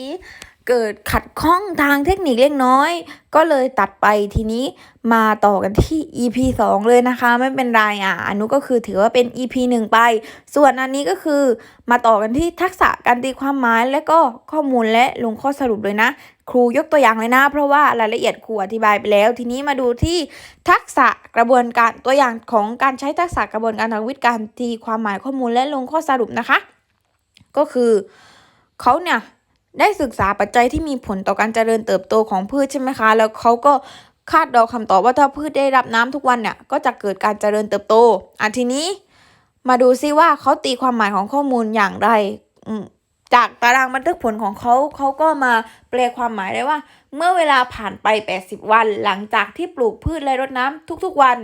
นี้เกิดขัดข้องทางเทคนิคเล็กน้อย ก็เลยตัดไปทีนี้มาต่อกันที่ EP 2 เลยนะคะ ไม่เป็นไรอะอันนู้ก็คือถือว่าเป็น EP 1 ไป ส่วนอันนี้ก็คือมาต่อกันที่ทักษะการตีความหมายและก็ข้อมูลและลงข้อสรุปเลยนะ ครูยกตัวอย่างเลยนะ เพราะว่ารายละเอียดครูอธิบายไปแล้ว ทีนี้มาดูที่ทักษะกระบวนการตัวอย่างของการใช้ทักษะกระบวนการทางวิทย์การตีความหมายข้อมูลและลงข้อสรุปนะคะ ก็คือเขาเนี่ย ได้ศึกษาปัจจัยที่มีผลต่อการเจริญเติบโตของพืชใช่ไหมคะ แล้วเขาก็คาดเดาคำตอบว่าถ้าพืชได้รับน้ำทุกวันเนี่ยก็จะเกิดการเจริญเติบโตอะทีนี้มาดูซิว่าเขาตีความหมายของข้อมูลอย่างไรจากตารางบันทึกผลของเขาเขาก็มาแปลความหมายได้ว่า เมื่อเวลาผ่านไป 80 วัน หลังจากที่ปลูกพืชและรดน้ำทุกๆวัน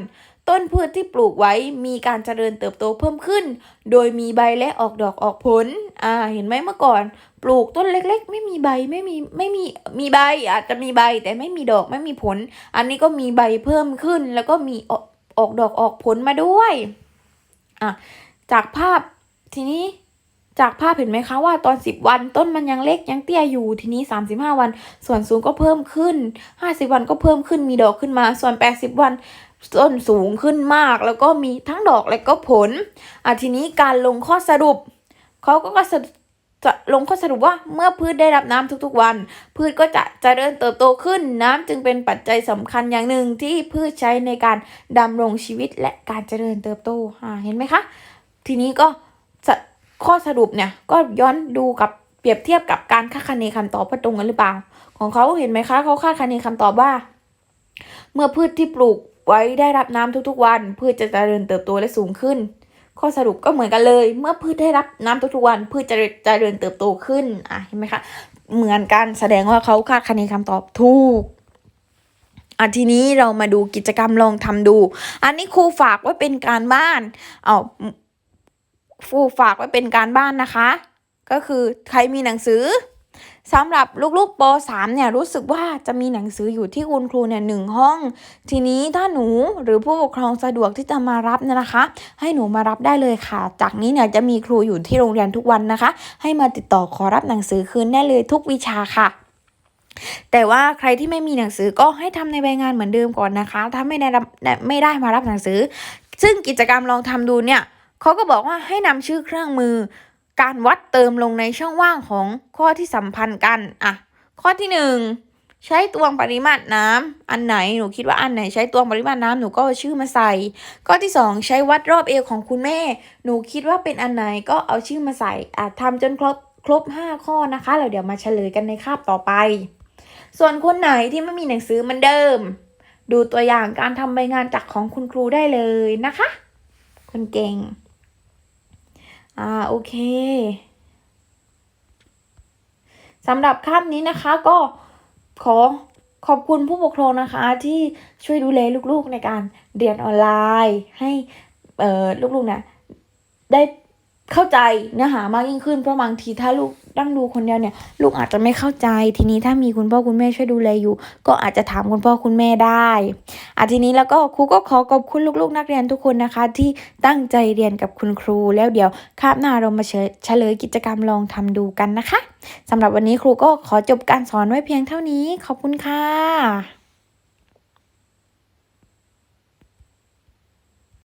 ต้นพืชที่ปลูกไว้มีการเจริญเติบโตเพิ่มขึ้น โดยมีใบและออกดอกออกผล อ่า เห็นไหมเมื่อก่อน ปลูกต้นเล็ก ๆ ไม่มีใบไม่มีไม่มีมีใบอาจจะมีใบแต่ไม่มีดอกไม่มีผล อันนี้ก็มีใบเพิ่มขึ้น แล้วก็มีออกออกดอกออกผลมาด้วย อะ จากภาพทีนี้จากภาพเห็นไหมคะว่าตอน 10 วันต้นมันยังเล็กยังเตี้ยอยู่ทีนี้ 35 วัน ส่วนสูงก็เพิ่มขึ้น 50 วันก็เพิ่มขึ้นมีดอกขึ้นมา ส่วน 80 วัน ต้นสูงขึ้นมาก แล้วก็มีทั้งดอกและก็ผลอะทีนี้การลงข้อสรุปเขาก็ก็สจะลงข้อสรุปว่าเมื่อพืชได้รับน้ำทุกๆวัน พืชก็จะเจริญเติบโตขึ้นน้ำจึงเป็นปัจจัยสำคัญอย่างหนึ่งที่พืชใช้ในการดำรงชีวิตและการเจริญเติบโตอ่าเห็นไหมคะ ทีนี้ก็ข้อสรุปเนี่ยก็ย้อนดูกับเปรียบเทียบกับการคาดคะเนคำตอบว่าตรงกันหรือเปล่า ของเขาเห็นไหมคะเขาคาดคะเนคำตอบว่า เมื่อพืชที่ปลูก ไว้ได้รับน้ำทุกๆวันพืชจะเจริญเติบโตและสูงขึ้น ข้อสรุปก็เหมือนกันเลย เมื่อพืชได้รับน้ำทุกๆวัน พืชจะเจริญเติบโตขึ้นอะเห็นไหมคะเหมือนกันแสดงว่าเขาคาดคะเนคำตอบถูกอะทีนี้เรามาดูกิจกรรมลองทำดู อันนี้ครูฝากไว้เป็นการบ้านเอาครูฝากไว้เป็นการบ้านนะคะ ก็คือใครมีหนังสือ สำหรับลูกๆป .3 เนี่ยรู้สึกว่าจะมีหนังสืออยู่ที่คุณครูเนี่ยหนึ่งห้อง ทีนี้ถ้าหนูหรือผู้ปกครองสะดวกที่จะมารับเนี่ยนะคะ ให้หนูมารับได้เลยค่ะ จากนี้เนี่ยจะมีครูอยู่ที่โรงเรียนทุกวันนะคะ ให้มาติดต่อขอรับหนังสือคืนได้เลยทุกวิชาค่ะแต่ว่าใครที่ไม่มีหนังสือก็ให้ทำในใบงานเหมือนเดิมก่อนนะคะ ถ้าไม่ได้รับไม่ได้มารับหนังสือ ซึ่งกิจกรรมลองทำดูเนี่ยเขาก็บอกว่าให้นำชื่อเครื่องมือ การวัดเติมลงในช่องว่างของข้อที่สัมพันธ์กันอะข้อที่หนึ่งใช้ตวงปริมาตรน้ำอันไหนหนูคิดว่าอันไหนใช้ตวงปริมาตรน้ำหนูก็เอาชื่อมาใส่ ข้อที่สองใช้วัดรอบเอวของคุณแม่ หนูคิดว่าเป็นอันไหนก็เอาชื่อมาใส่อะทำจนครบครบห้าข้อนะคะแล้วเดี๋ยวมาเฉลยกันในคาบต่อไป ส่วนคนไหนที่ไม่มีหนังสือมันเดิม ดูตัวอย่างการทำใบงานจากของคุณครูได้เลยนะคะ คนเก่ง อ่าโอเคสำหรับค่ำนี้นะคะก็ขอขอบคุณผู้ปกครองนะคะ ที่ช่วยดูแลลูกๆในการเรียนออนไลน์ ให้เอ่อลูกๆเนี่ยได้เข้าใจเนื้อหามากยิ่งขึ้นเพราะบางทีถ้าลูก นั่งดูคนเดียวเนี่ยลูกอาจจะไม่เข้าใจ ทีนี้ถ้ามีคุณพ่อคุณแม่ช่วยดูแลอยู่ ก็อาจจะถามคุณพ่อคุณแม่ได้อะทีนี้แล้วก็ครูก็ขอขอบคุณลูกๆ นักเรียนทุกคนนะคะ ที่ตั้งใจเรียนกับคุณครูแล้วเดี๋ยวคาบหน้าเรามาเฉลยกิจกรรมลองทำดูกันนะคะสำหรับวันนี้ครูก็ขอจบการสอนไว้เพียงเท่านี้ ขอบคุณค่ะ